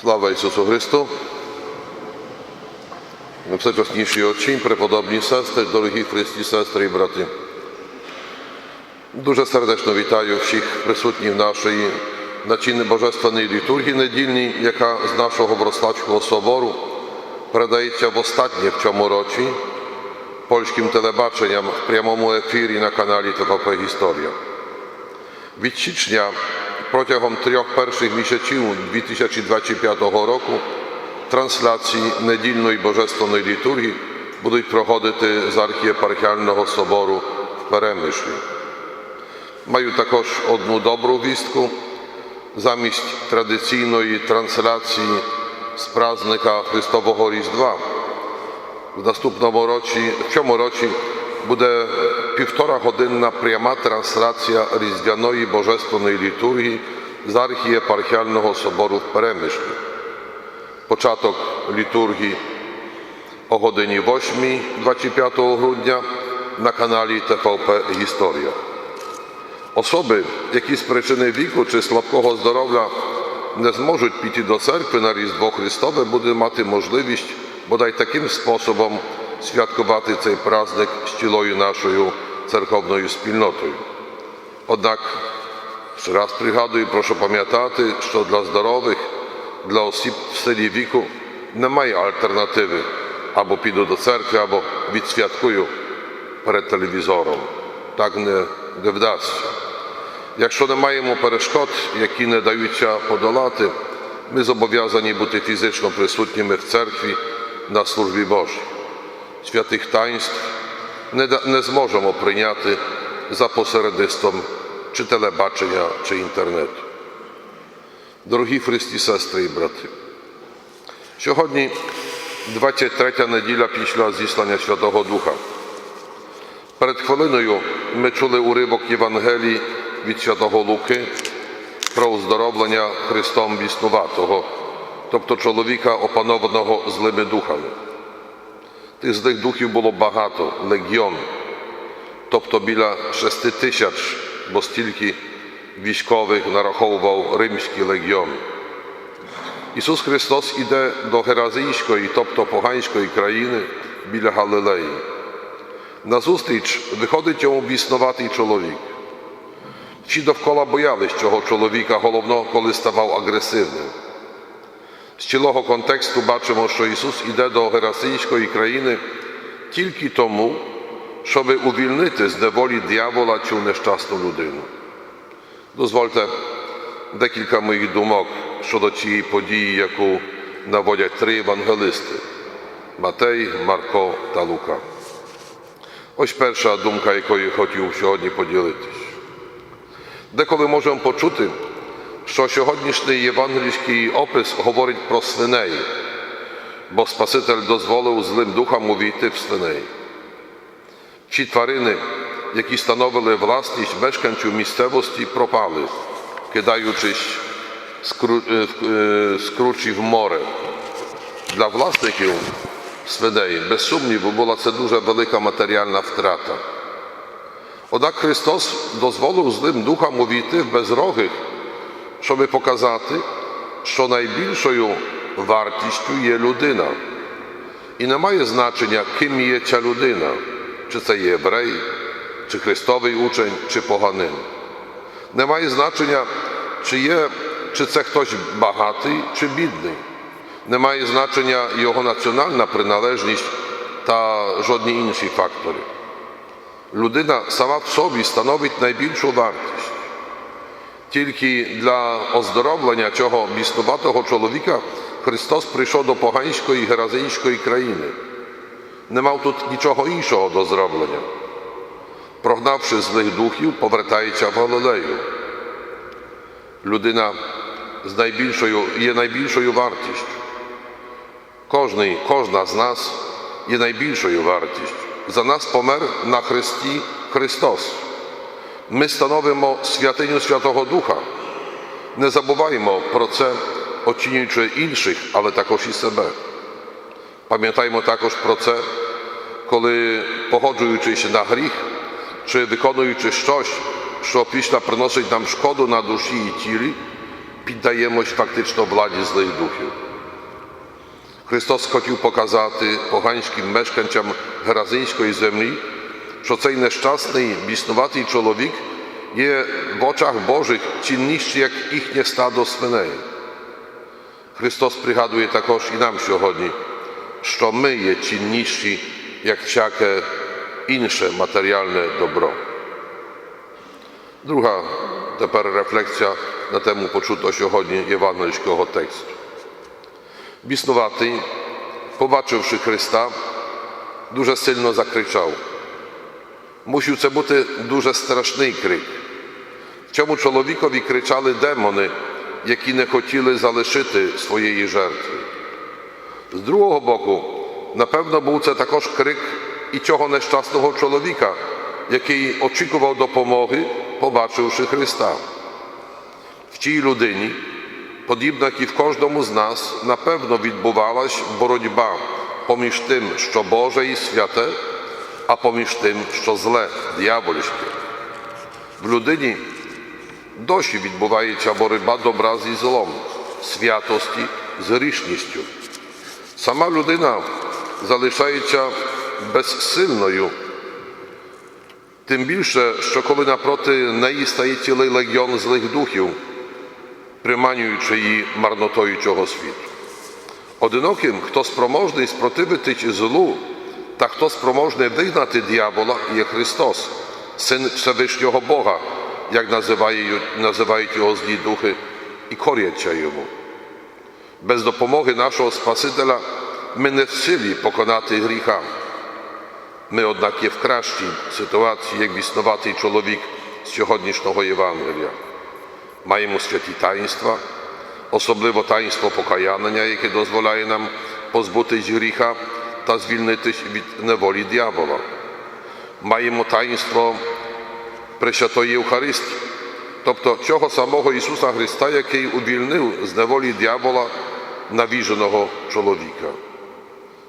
Слава Ісусу Христу! Всечасніші очі, преподобні сестри, дорогі Христі, сестри і брати. Дуже сердечно вітаю всіх присутніх нашої начинної божественної літургії недільній, яка з нашого Врославського собору передається в останнє в цьому році польським телебаченням в прямому ефірі на каналі ТВП Історія. Від січня протягом трьох перших місяців 2025 року трансляції недільної божественної літургії будуть проходити з архієпархіального собору в Перемишлі. Маю також одну добру вістку. Замість традиційної трансляції з праздника Христового Різдва в наступному році, в цьому році буде півтора годинна пряма трансляція Різдвяної Божественної літургії з архієпархіального собору в Перемишлі. Початок літургії о годині 8 25 грудня на каналі ТВП Історія. Особи, які з причини віку чи слабкого здоров'я не зможуть піти до церкви на Різдво Христове, будуть мати можливість бодай таким способом святкувати цей праздник з цілою нашою церковною спільнотою. Однак, ще раз пригадую, прошу пам'ятати, що для здорових, для осіб в силі віку немає альтернативи або піду до церкви, або відсвяткую перед телевізором. Так не, не вдасться. Якщо не маємо перешкод, які не даються подолати, ми зобов'язані бути фізично присутніми в церкві на службі Божій. Святих таїнств не, не зможемо прийняти за посередництвом чи телебачення, чи інтернету. Дорогі Христі, сестри і брати, сьогодні 23 неділя після зіслання Святого Духа. Перед хвилиною ми чули уривок Євангелії від Святого Луки про оздоровлення Христом біснуватого, тобто чоловіка, опанованого злими духами. Тих злих духів було багато, легіон, тобто біля шести тисяч, бо стільки військових нараховував римський легіон. Ісус Христос іде до Геразійської, тобто поганської країни біля Галилеї. Назустріч виходить йому біснуватий чоловік. Всі довкола боялись цього чоловіка, головно, коли ставав агресивним. З цілого контексту бачимо, що Ісус іде до Герасійської країни тільки тому, щоб увільнити з неволі дьявола цю нещасну людину. Дозвольте декілька моїх думок щодо цієї події, яку наводять три євангелисти Матей, Марко та Лука. Ось перша думка, якою хотів сьогодні поділитись. Деколи можемо почути, що сьогоднішній євангельський опис говорить про свиней, бо Спаситель дозволив злим духам увійти в свиней. Ці тварини, які становили власність мешканців місцевості, пропали, кидаючись з е, е, кручі в море. Для власників свиней, без сумніву, була це дуже велика матеріальна втрата. Однак Христос дозволив злим духам увійти в безрогих, щоб показати, що найбільшою вартістю є людина. І не має значення, ким є ця людина, чи це єврей, чи христовий учень, чи поганин. Не має значення, чи, є, чи це хтось багатий, чи бідний. Не має значення його національна приналежність та жодні інші фактори. Людина сама в собі становить найбільшу вартість. Тільки для оздоровлення цього біснуватого чоловіка Христос прийшов до поганської геразійської країни. Не мав тут нічого іншого до зроблення. Прогнавши злих духів, повертається в Галилею. Людина з найбільшою, є найбільшою вартістю. Кожний, кожна з нас є найбільшою вартістю. За нас помер на Христі Христос. Ми становимо святиню Святого Духа. Не забуваємо про це, оцінюючи інших, але також і себе. Пам'ятаємо також про це, коли погоджуючись на гріх чи виконуючи щось, що після приносить нам шкоду на душі і тілі, піддаємось фактично владі злих духів. Христос хотів показати поганським мешканцям Геразинської землі, що цей нещасний, біснуватий чоловік є в очах Божих цінніший, як їхнє стадо свиней. Христос пригадує також і нам сьогодні, що ми є цінніші, як всяке інше матеріальне добро. Друга тепер рефлексія на тему почутого сьогодні євангельського тексту. Біснуватий, побачивши Христа, дуже сильно закричав. Мусив це бути дуже страшний крик. Цьому чоловікові кричали демони, які не хотіли залишити своєї жертви. З другого боку, напевно, був це також крик і цього нещасного чоловіка, який очікував допомоги, побачивши Христа. В цій людині, подібно як і в кожному з нас, напевно відбувалась боротьба поміж тим, що Боже і святе, а поміж тим, що зле, дьявольське. В людині досі відбувається боротьба добра зі злом, святості з грішністю. Сама людина залишається безсильною, тим більше, що коли напроти неї стає цілий легіон злих духів, приманюючи її марнотою цього світу. Одиноким, хто спроможний спротивитись злу, та хто спроможний вигнати дьявола, є Христос, Син Всевишнього Бога, як називають, його злі духи, і коряться йому. Без допомоги нашого Спасителя ми не в силі поконати гріха. Ми, однак, є в кращій ситуації, як біснуватий чоловік сьогоднішнього Євангелія. Маємо святі таїнства, особливо таїнство покаяння, яке дозволяє нам позбутись гріха та звільнитись від неволі дьявола. Маємо таїнство Пресвятої Євхаристії, тобто цього самого Ісуса Христа, який увільнив з неволі дьявола навіженого чоловіка.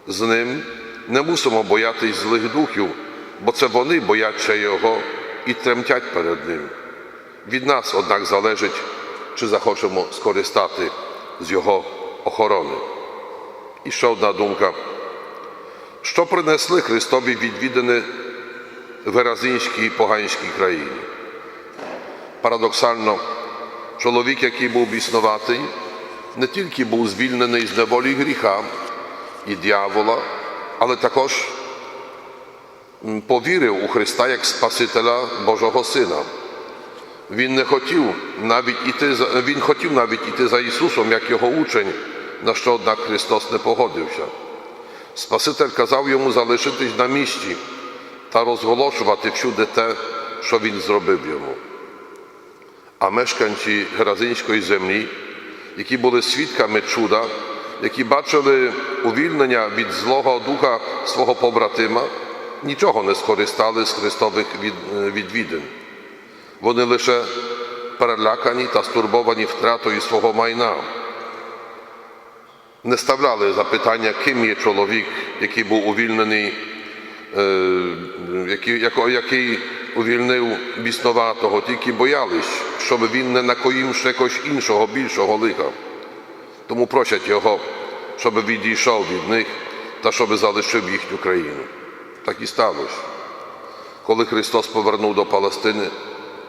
З ним не мусимо боятись злих духів, бо це вони бояться Його і тремтять перед Ним. Від нас, однак, залежить, чи захочемо скористати з Його охорони. І ще одна думка. Що принесли Христові відвідини в Геразинській поганській країні? Парадоксально, чоловік, який був біснуватий, не тільки був звільнений з неволі гріха і дьявола, але також повірив у Христа як Спасителя Божого Сина. Він не хотів навіть іти він хотів навіть іти за Ісусом, як його учень, на що однак Христос не погодився. Спаситель казав йому залишитись на місці та розголошувати всюди те, що він зробив йому. А мешканці Геразинської землі, які були свідками чуда, які бачили увільнення від злого духа свого побратима, нічого не скористали з Христових відвідин. Вони лише перелякані та стурбовані втратою свого майна. Не ставляли запитання, ким є чоловік, який був увільнений, е, який, увільнив біснуватого, тільки боялись, щоб він не накоїв ще якогось іншого, більшого лиха. Тому просять його, щоб відійшов від них та щоб залишив їхню країну. Так і сталося. Коли Христос повернув до Палестини,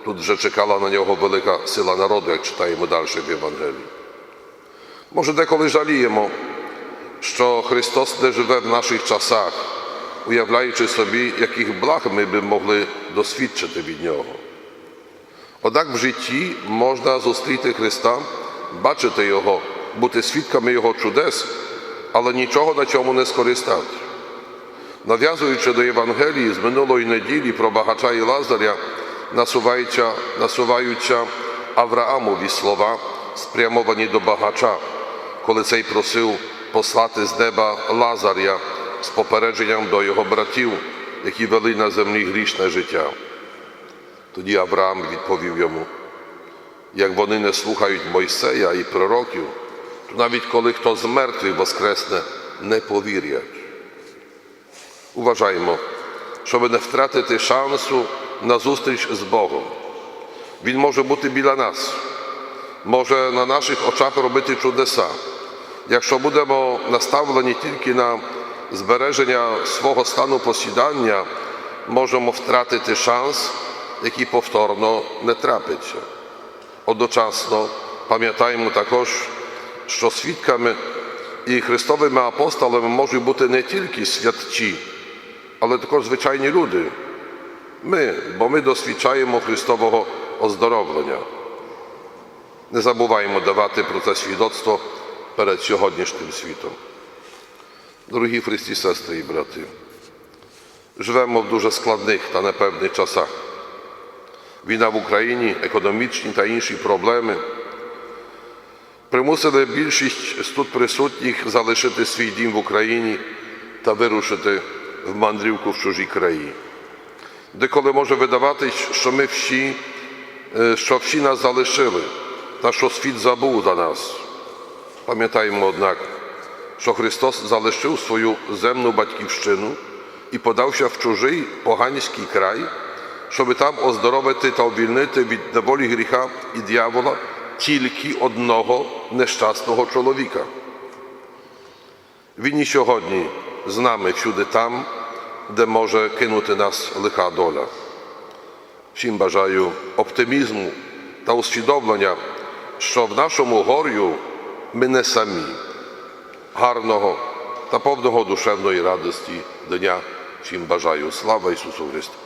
тут вже чекала на нього велика сила народу, як читаємо далі в Євангелії. Може, деколи жаліємо, що Христос не живе в наших часах, уявляючи собі, яких благ ми би могли досвідчити від Нього. Однак в житті можна зустріти Христа, бачити Його, бути свідками Його чудес, але нічого на цьому не скористати. Нав'язуючи до Євангелії з минулої неділі про багача і Лазаря, насуваються, насуваються Авраамові слова, спрямовані до багача, коли цей просив послати з неба Лазаря з попередженням до його братів, які вели на землі грішне життя. Тоді Авраам відповів йому: як вони не слухають Мойсея і пророків, то навіть коли хто з мертвих воскресне, не повірять. Уважаємо, щоб не втратити шансу на зустріч з Богом. Він може бути біля нас. може на наших очах робити чудеса. Якщо будемо наставлені тільки на збереження свого стану посідання, можемо втратити шанс, який повторно не трапиться. Одночасно пам'ятаємо також, що свідками і Христовими апостолами можуть бути не тільки святці, але також звичайні люди. Ми, бо ми досвідчаємо Христового оздоровлення. Не забуваємо давати про це свідоцтво перед сьогоднішнім світом. Дорогі Христі, сестри і брати, живемо в дуже складних та непевних часах. Війна в Україні, економічні та інші проблеми примусили більшість з тут присутніх залишити свій дім в Україні та вирушити в мандрівку в чужі краї. Деколи може видаватись, що ми всі, е, що всі нас залишили та що світ забув за нас. Пам'ятаємо, однак, що Христос залишив свою земну батьківщину і подався в чужий поганський край, щоб там оздоровити та обвільнити від неволі гріха і дьявола тільки одного нещасного чоловіка. Він і сьогодні з нами всюди там, де може кинути нас лиха доля. Всім бажаю оптимізму та усвідомлення, що в нашому горю ми не самі. Гарного та повного душевної радості дня всім бажаю. Слава Ісусу Христу!